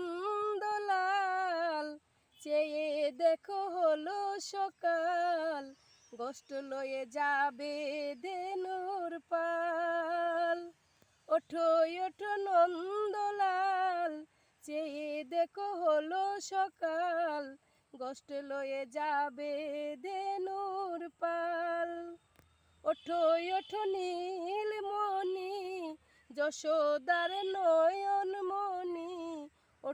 নন্দলাল চেয়ে দেখো হলো সকাল, গোষ্ঠ লয়ে যাবে দেনুর পাল। ওঠো ওঠো নন্দলাল, চেয়ে দেখো হলো সকাল, গোষ্ঠ লয়ে যাবে দেনুর পাল। ওঠো ওঠো নীলমণি, যশোদার মণি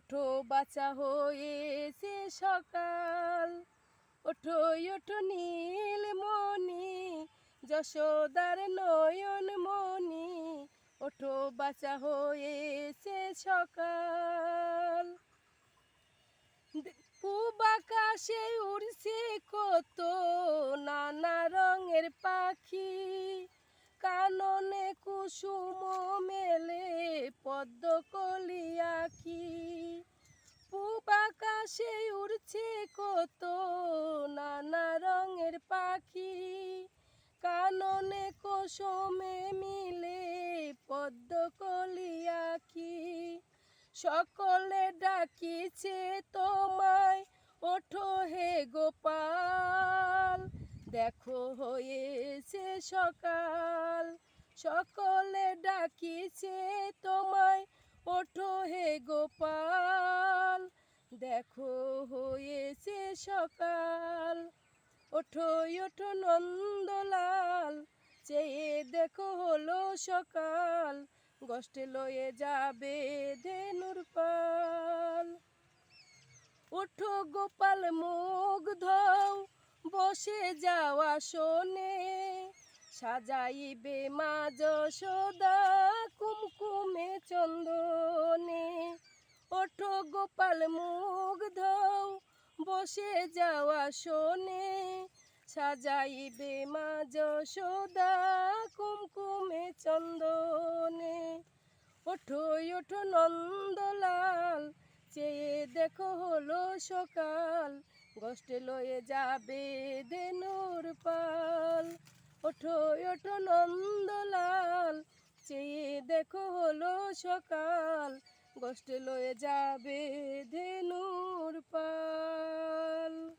ওঠো বাঁচা হয়েছে সকাল। ওঠো ওঠো নীলমণি যশোদার নয়ন মণি। ওঠো বাঁচা হয়েছে সকাল। পূব আকাশে উড়ছে কত নানা রঙের পাখি। কাননে কুসুম মেলে পদ্ম কলি আখি পূব আকাশে উড়ছে কত নানা রঙের পাখি। কাননে কুসুমে মিলে পদ্ম কলি আখি সকলে ডাকিছে তোমায়, ওঠো হে গোপাল। দেখো হয়েছে সকাল, সকলে ডাকিছে তোমায় ওঠো হে গোপাল, দেখো হয়েছে সকাল। ওঠো ওঠো নন্দলাল, চেয়ে দেখো হলো সকাল। গোষ্ঠে লয়ে যাবে ধেনুর পাল। ওঠো গোপাল, মুখ ধৌ বসে যাওয়া শোনে সাজাইবে মা যশোদা কুমকুমে চন্দনে ওঠো গোপাল মুখ ধৌ বসে যাওয়া শোনে সাজাইবে মা যশোদা কুমকুমে চন্দনে। ওঠো ওঠো নন্দলাল, চেয়ে দেখো হলো সকাল, গোষ্ঠে লয়ে যাবে দেনুর পাল। ওঠো ওঠো নন্দলাল সকাল গোষ্ঠে লয়ে যাবে ধেনুর পাল।